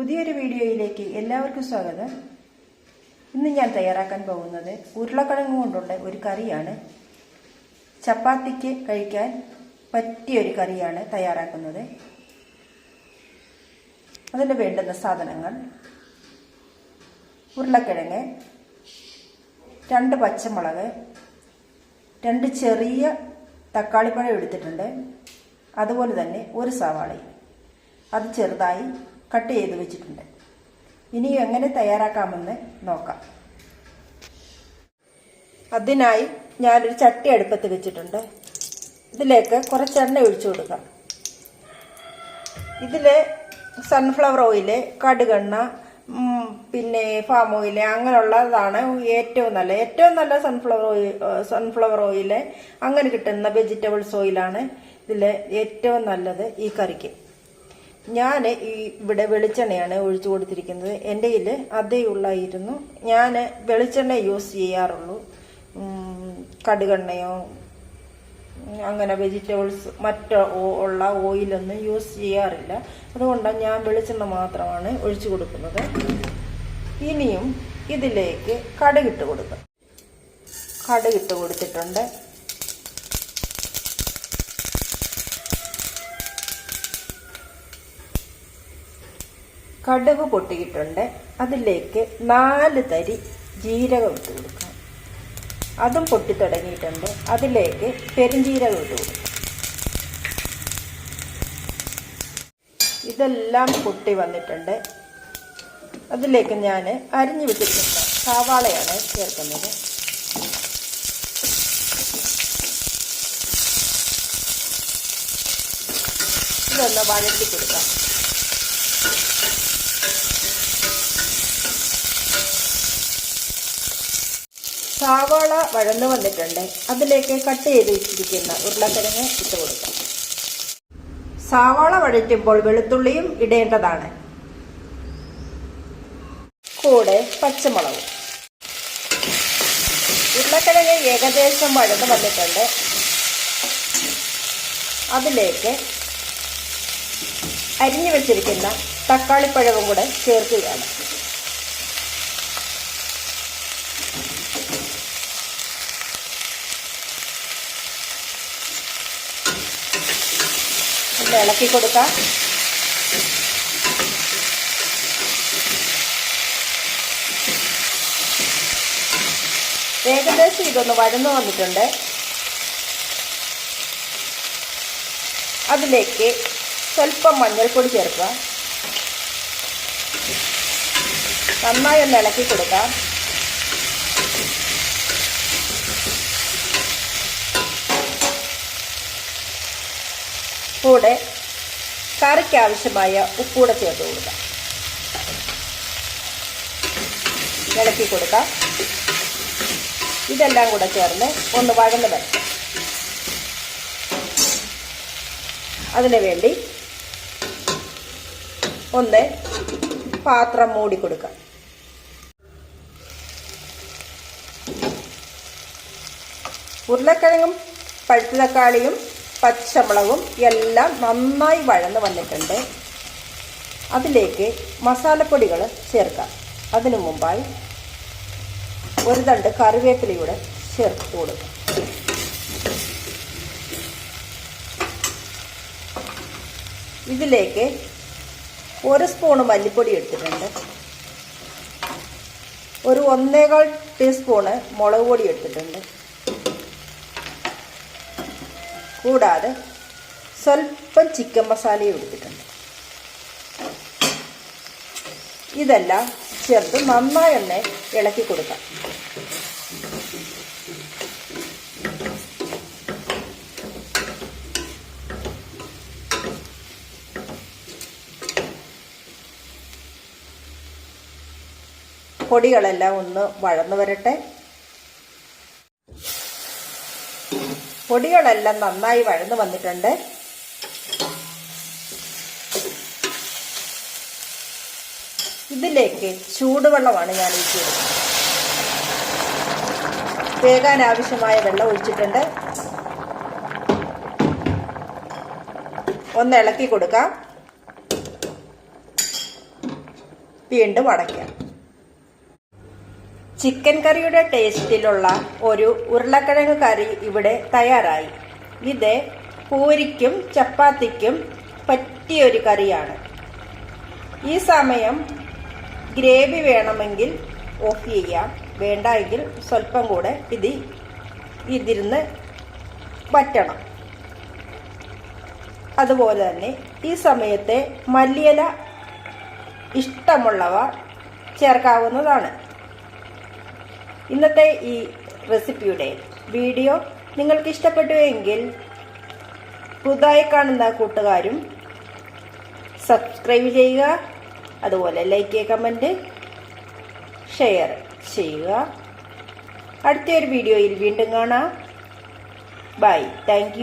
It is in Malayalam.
പുതിയൊരു വീഡിയോയിലേക്ക് എല്ലാവർക്കും സ്വാഗതം. ഇന്ന് ഞാൻ തയ്യാറാക്കാൻ പോകുന്നത് ഉരുളക്കിഴങ്ങ് കൊണ്ടുള്ള ഒരു കറിയാണ്. ചപ്പാത്തിക്ക് കഴിക്കാൻ പറ്റിയ ഒരു കറിയാണ് തയ്യാറാക്കുന്നത്. അതിന് വേണ്ടുന്ന സാധനങ്ങൾ. ഉരുളക്കിഴങ്ങ് രണ്ട് പച്ചമുളക് രണ്ട് ചെറിയ തക്കാളിപ്പഴം എടുത്തിട്ടുണ്ട്. അതുപോലെ തന്നെ ഒരു സവാളയും. അത് ചെറുതായി കട്ട് ചെയ്ത് വെച്ചിട്ടുണ്ട്. ഇനി എങ്ങനെ തയ്യാറാക്കാമെന്ന് നോക്കാം. അതിനായി ഞാനൊരു ചട്ടി അടുപ്പത്ത് വെച്ചിട്ടുണ്ട്. ഇതിലേക്ക് കുറച്ച് എണ്ണ ഒഴിച്ചു കൊടുക്കാം. ഇതിൽ സൺഫ്ലവർ ഓയിൽ കടുകെണ്ണ പിന്നെ ഫാം ഓയിൽ അങ്ങനെയുള്ളതാണ് ഏറ്റവും നല്ല. ഏറ്റവും നല്ല സൺഫ്ലവർ ഓയിൽ സൺഫ്ലവർ ഓയിൽ അങ്ങനെ കിട്ടുന്ന വെജിറ്റബിൾസ് ഓയിലാണ് ഇതിൽ ഏറ്റവും നല്ലത് ഈ കറിക്ക്. ഞാൻ ഈ ഇവിടെ വെളിച്ചെണ്ണയാണ് ഒഴിച്ചു കൊടുത്തിരിക്കുന്നത്. എന്റെ കയ്യിൽ അതേ ഉള്ളായിരുന്നു. ഞാൻ വെളിച്ചെണ്ണ യൂസ് ചെയ്യാറുള്ളൂ. കടുകെണ്ണയോ അങ്ങനെ വെജിറ്റബിൾസ് മറ്റ് ഉള്ള ഓയിലൊന്നും യൂസ് ചെയ്യാറില്ല. അതുകൊണ്ടാണ് ഞാൻ വെളിച്ചെണ്ണ മാത്രമാണ് ഒഴിച്ചു കൊടുക്കുന്നത്. ഇനിയും ഇതിലേക്ക് കടുകിട്ട് കൊടുക്കാം. കടുകിട്ട് കൊടുത്തിട്ടുണ്ട്. കടുക് പൊട്ടിയിട്ടുണ്ട്. അതിലേക്ക് നാല് തരി ജീരകം ഇട്ട് കൊടുക്കാം. അതും പൊട്ടി തുടങ്ങിയിട്ടുണ്ട്. അതിലേക്ക് പെരുംജീരകം ഇട്ട് കൊടുക്കാം. ഇതെല്ലാം പൊട്ടി വന്നിട്ടുണ്ട്. അതിലേക്ക് ഞാൻ അരിഞ്ഞു വെച്ചിട്ടുണ്ട് സവാളയാണ് ചേർക്കുന്നത്. ഇതൊന്ന് വഴറ്റി കൊടുക്കാം. സവാള വഴന്നു വന്നിട്ടുണ്ട്. അതിലേക്ക് കട്ട് ചെയ്ത് വെച്ചിരിക്കുന്ന ഉരുളക്കിഴങ്ങ് ഇട്ട് കൊടുക്കാം. സവാള വഴറ്റുമ്പോൾ വെളുത്തുള്ളിയും ഇടേണ്ടതാണ്. കൂടെ പച്ചമുളകും. ഉരുളക്കിഴങ്ങ് ഏകദേശം വഴന്നു വന്നിട്ടുണ്ട്. അതിലേക്ക് അരിഞ്ഞു വെച്ചിരിക്കുന്ന തക്കാളിപ്പഴവും കൂടെ ചേർക്കുകയാണ്. ഇളക്കി കൊടുക്കാം. ഏകദേശം ഇതൊന്ന് വഴന്നു വന്നിട്ടുണ്ട്. അതിലേക്ക് സ്വല്പം മഞ്ഞൾപ്പൊടി ചേർക്കുക. നന്നായി ഒന്ന് ഇളക്കി കൊടുക്കാം. കൂടെ കറിക്ക് ആവശ്യമായ ഉപ്പൂടെ ചേർത്ത് കൊടുക്കാം. ഇളക്കി കൊടുക്കാം. ഇതെല്ലാം കൂടെ ചേർന്ന് ഒന്ന് വഴന്ന് വരക്കാം അതിനു വേണ്ടി ഒന്ന് പാത്രം മൂടി കൊടുക്കാം. ഉരുളക്കിഴങ്ങും പഴുത്ത തക്കാളിയും പച്ചമുളകും എല്ലാം നന്നായി വഴന്ന് വന്നിട്ടുണ്ട്. അതിലേക്ക് മസാലപ്പൊടികൾ ചേർക്കാം. അതിനു മുമ്പായി ഒരു തണ്ട് കറിവേപ്പിലയൂടെ ചേർത്ത് കൊടുക്കാം. ഇതിലേക്ക് ഒരു സ്പൂണ് മല്ലിപ്പൊടി എടുത്തിട്ടുണ്ട് ഒരു ഒന്നേകാൽ ടീസ്പൂണ് മുളക് പൊടി എടുത്തിട്ടുണ്ട് കൂടാതെ സ്വല്പം ചിക്കൻ മസാലയും എടുത്തിട്ടുണ്ട്. ഇതെല്ലാം ചേർത്ത് നന്നായി ഒന്ന് ഇളക്കി കൊടുക്കാം. പൊടികളെല്ലാം ഒന്ന് വഴന്നു വരട്ടെ. പൊടികളെല്ലാം നന്നായി വഴന്നു വന്നിട്ടുണ്ട്. ഇതിലേക്ക് ചൂടുവെള്ളമാണ് ഞാൻ ഒഴിച്ചത് വേകാൻ ആവശ്യമായ വെള്ളം ഒഴിച്ചിട്ടുണ്ട്. ഒന്ന് ഇളക്കി കൊടുക്കാം. വീണ്ടും അടയ്ക്കാം. ചിക്കൻ കറിയുടെ ടേസ്റ്റിലുള്ള ഒരു ഉരുളക്കിഴങ്ങ് കറി ഇവിടെ തയ്യാറായി. ഇത് പൂരിക്കും ചപ്പാത്തിക്കും പറ്റിയൊരു കറിയാണ്. ഈ സമയം ഗ്രേവി വേണമെങ്കിൽ ഓഫ് ചെയ്യാം. വേണ്ട എങ്കിൽ സ്വല്പം കൂടെ ഇത് ഇതിരുന്ന് വറ്റണം. അതുപോലെ തന്നെ ഈ സമയത്തെ മല്ലിയില ഇഷ്ടമുള്ളവ ചേർക്കാവുന്നതാണ്. ഇന്നത്തെ ഈ റെസിപ്പിയുടെ വീഡിയോ നിങ്ങൾക്ക് ഇഷ്ടപ്പെട്ടുവെങ്കിൽ പുതുതായി കാണുന്ന കൂട്ടുകാരും സബ്സ്ക്രൈബ് ചെയ്യുക അതുപോലെ ലൈക്ക് കമന്റ് ഷെയർ ചെയ്യുക. അടുത്തൊരു വീഡിയോയിൽ വീണ്ടും കാണാം. Bye thank